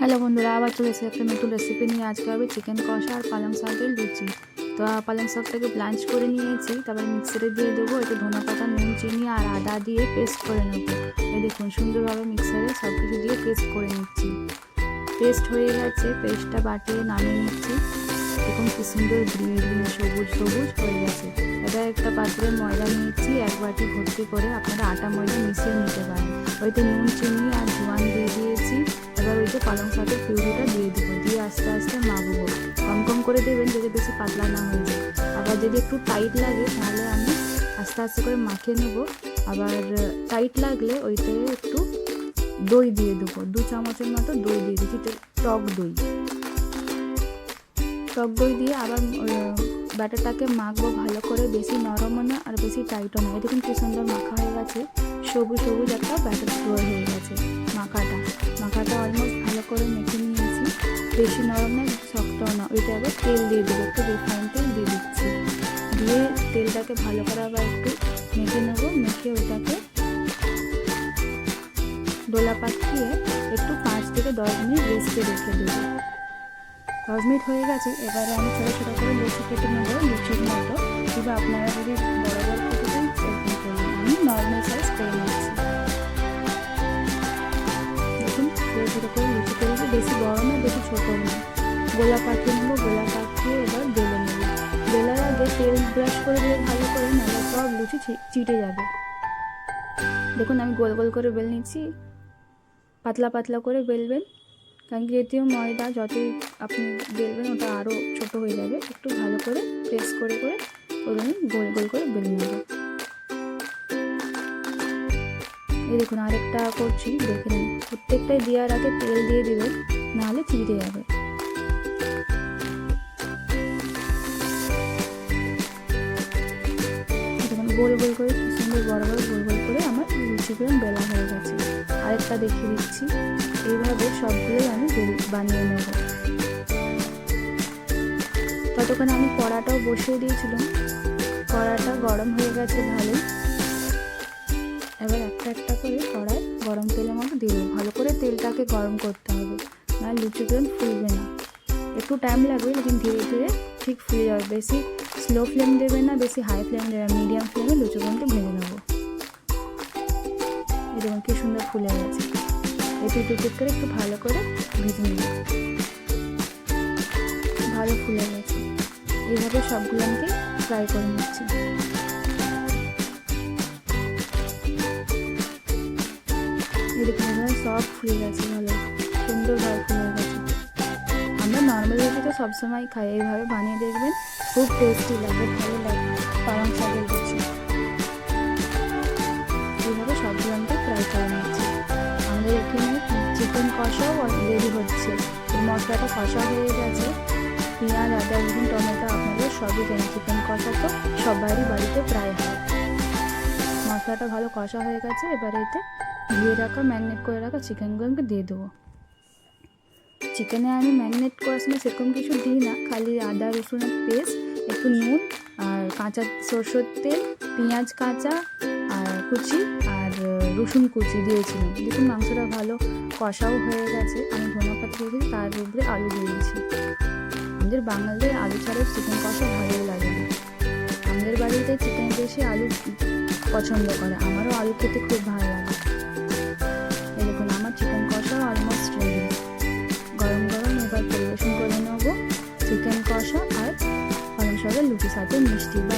Hello বন্ধুরা, আবার চলে এসে একটা নতুন রেসিপি নিয়ে। আজকে হবে চিকেন কষা আর পালং শাকের লুচি। তো পালং শাকটাকে ব্লাঞ্চ করে নিয়েছি, তারপরে মিক্সারে দিয়ে দেবো একটু ধনে পাতা, নুন, চিনি আর আদা দিয়ে পেস্ট করে নেব। এই দেখুন, সুন্দরভাবে মিক্সারে সব কিছু দিয়ে পেস্ট করে নিচ্ছি। পেস্ট হয়ে গেছে পেস্টটা বাটিয়ে নামিয়ে নিচ্ছি। দেখুন কি সুন্দর গ্রিন সবুজ সবুজ হয়ে গেছে। এবার একটা পাত্রে ময়দা নিয়েছি, এক বাটি ভর্তি করে আপনারা আটা ময়দা মিশিয়ে নিতে পারেন। ওইতে নুন, চিনি আর জোয়ান দিয়ে দিয়েছি। এবার ওইতে পালং শাকের পিউরিটা দিয়ে দেবো। দিয়ে আস্তে আস্তে মাখবো। কম কম করে দেবেন যদি বেশি পাতলা না হয়ে যায়। আবার যদি একটু টাইট লাগে, তাহলে আমি আস্তে আস্তে করে মাখিয়ে নেব। আবার টাইট লাগলে ওইতে একটু দই দিয়ে দেবো। দু চামচের মতো দই দিয়ে দিচ্ছি টক দই। টক দই দিয়ে আবার ব্যাটারটাকে মাখবো ভালো করে, বেশি নরমও না আর বেশি টাইটও না। দেখুন কি সুন্দর মাখা হয়ে গেছে। সবুজ সবুজ একটা ব্যাটার হয়ে গেছে মাখাটা। মাখাটা অলমোস্ট ভালো করে মেখে নিয়েছি। বেশি নরম না, শক্তও না। ওইটা আবার তেল দিয়ে দেবো, একটু রিফাইন তেল দিয়ে দিচ্ছি। দিয়ে তেলটাকে ভালো করে আবার একটু মেখে নেব। মেখে ওইটাকে দোলা পাকিয়ে একটু পাঁচ থেকে দশ মিনিট রেস্টে রেখে দেবো। মিনিট হয়ে গেছে, এবারে আমি ছোটো ছোটো করে লুচি কেটে নেব, লুচির মতো। কিংবা আপনারা যদি বড় বড় কেটে দেন সেরকম করবেন আমি নর্মাল সাইজ করে নিচ্ছি। দেখুন, ছোটো ছোটো করে লুচি করে নেব, বেশি বড় না, বেশি ছোটো না। গোলা পাঠিয়ে নেব গোলা পাঠিয়ে এবার বেলে নেব। বেলার আগে তেল ব্রাশ করে দিলে ভালো করে নাহলে সব লুচি চিটে যাবে। দেখুন, আমি গোল গোল করে বেল নিচ্ছি। পাতলা পাতলা করে বেলবেন। কারণ কি ময়দা যতই আপনি বেলবেন, ওটা আরও ছোট হয়ে যাবে। একটু ভালো করে প্রেস করে করে ওগুলো গোল গোল করে বেলে নেব। এই দেখুন, আরেকটা করছি, দেখে নিন। প্রত্যেকটাই দেওয়ার আগে তেল দিয়ে দেবেন, নাহলে চিড়ে যাবে। গোল গোল করে সুন্দর বড় বড় গোল গোল করে আমার লুচিগুলো বেলা হয়ে গেছে। আরেকটা দেখিয়ে দিচ্ছি। এইভাবে সবগুলোই আমি বানিয়ে নেব। ততক্ষণ আমি কড়াটাও বসিয়ে দিয়েছিলাম। কড়াটা গরম হয়ে গেছে ভালো এবার একটা একটা করে কড়ায় গরম তেলের মতো দিয়ে ভালো করে তেলটাকে গরম করতে হবে, না লুচিগুলো ফুলবে না। একটু টাইম লাগবে, লেকিন ধীরে ধীরে ঠিক ফুলে যাবে। বেশি স্লো ফ্লেম দেবে না, বেশি হাই ফ্লেম দেবে মিডিয়াম ফ্লেমে লুচিগুলোকে ভেজে নেব। এরকম কি সুন্দর ফুলে গেছে। একটু একটু করে একটু ভালো করে ভেজে নিব ভালো ফুলে গেছে। এইভাবে সবগুলো আমি ফ্রাই করে নিচ্ছি। সব ফুলে গেছে ভালো। সুন্দরভাবে ফুলে গেছে। আমরা নর্মাল রুটি তো সবসময় খাই। এইভাবে বানিয়ে দেখবেন। খুব টেস্টি লাগে, ভালো লাগে। পালং শাকের চিকেন কষাও রেডি হচ্ছে। মশলাটা কষা হয়ে গেছে। পেঁয়াজ, আদা, রসুন, টমেটো আপনাদের সবই জানেন চিকেন কষা তো সবারই বাড়িতে প্রায় হয়। মশলাটা ভালো কষা হয়ে গেছে, এবার এতে ধুয়ে রাখা, ম্যারিনেট করে রাখা চিকেনগুলো আমাকে দিয়ে দেবো। চিকেনে আমি ম্যারিনেট করার সময় সেরকম কিছু দিই না, খালি আদা রসুনের পেস্ট, একটু নুন আর কাঁচা সরষের তেল, পেঁয়াজ কাঁচা আর কুচি আর রসুন কুচি দিয়েছিলাম। দেখুন মাংসটা ভালো কষাও হয়ে গেছে। আমি ধনে পাতা দিয়েছি, তার উপরে আলু দিয়েছি। আমাদের বাঙালিদের আলু ছাড়া চিকেন কষা ভালোই লাগে না। আমাদের বাড়িতে চিকেন বেশি আলু পছন্দ করে, আমারও আলু খেতে খুব ভালো লাগে। দেখুন, আমার চিকেন কষাও অলমোস্ট রেডি গরম গরম এবার পরিবেশন করে নেব। চিকেন কষা আর পালং শাকের লুচির সাথে মিষ্টি বা